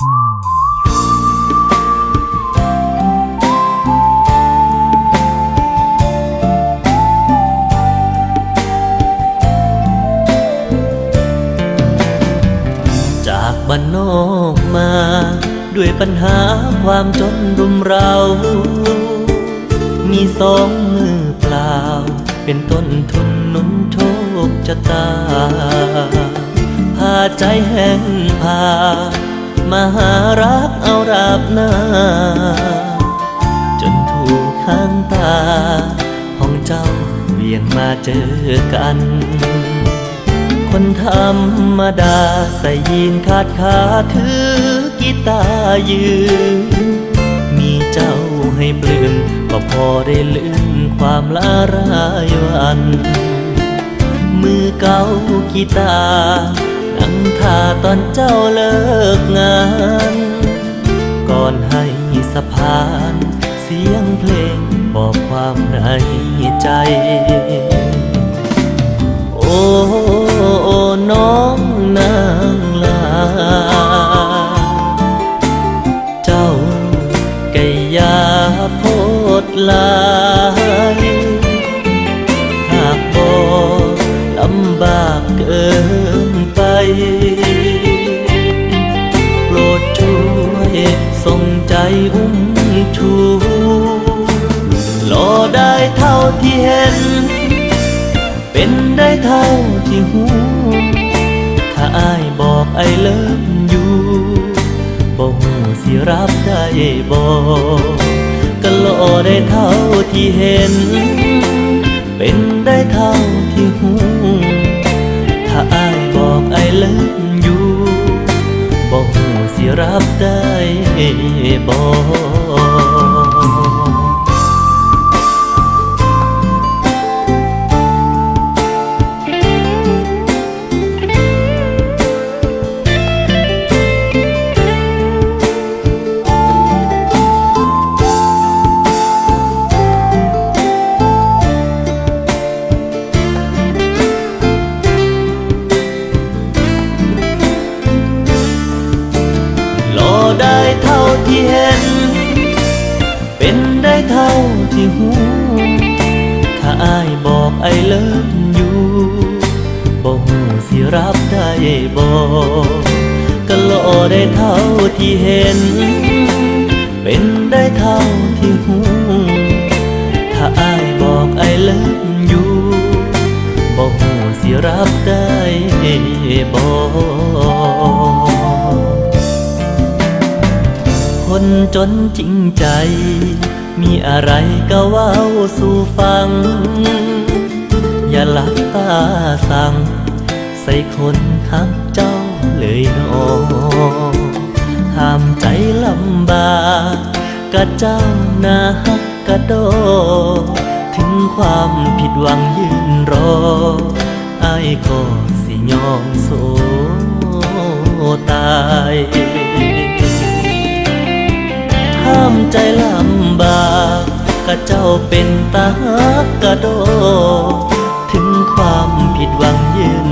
จากบ้านนอกมา ด้วยปัญหาความจนรุมเรา มีสองมือเปล่า เป็นต้นทุนนุนโชคชะตาพาใจแห้งพา มาหารักเอาราบหน้า จนถูกข้างตา ของเจ้าเวียนมาเจอกัน คนธรรมดาใส่ยีนขาดขาถือกีตายืน มีเจ้าให้ปลื้มก็พอได้ลืมความลารายวัน มือเกากีตาร์นั่งท่า ตอนเจ้าเลิกงาน ก่อนให้สะพาน เสียงเพลงบอกความในใจ โอ้โอน้องนางลา เจ้าไก่ยาโพดลายหากบ่ลำบากเกินไป ที่เห็น เป็นได้เท่าที่หู ถ้าอายบอกไอเลิฟอยู่บ่หูสิรับได้บ่ก็รอได้เท่าที่เห็น เป็นได้เท่าที่หูถ้าอายบอกไอเลิฟอยู่บ่หูสิรับได้บ่ร เป็นได้เท่าที่หูถ้าอายบอกไอเลิฟอยู่บ่หูสิรับได้บ่ก็รอได้เท่าที่เห็น เป็นได้เท่าที่หูถ้าอายบอกไอเลิฟอยู่บ่หูสิรับได้บ่คนจนจริงใจ มีอะไรก็เว้าสู่ฟัง อย่าหลับตาสั่ง ใส่คนข้างเจ้าเลยหนอห้ามใจลำบากกะเจ้านาฮักกะโด ถึงความผิดหวังยืนรอไอายก็สิยอมโซตายห้ามใจลำบาก ข้าเจ้าเป็นตาฮักกระโด ถึงความผิดหวังยืน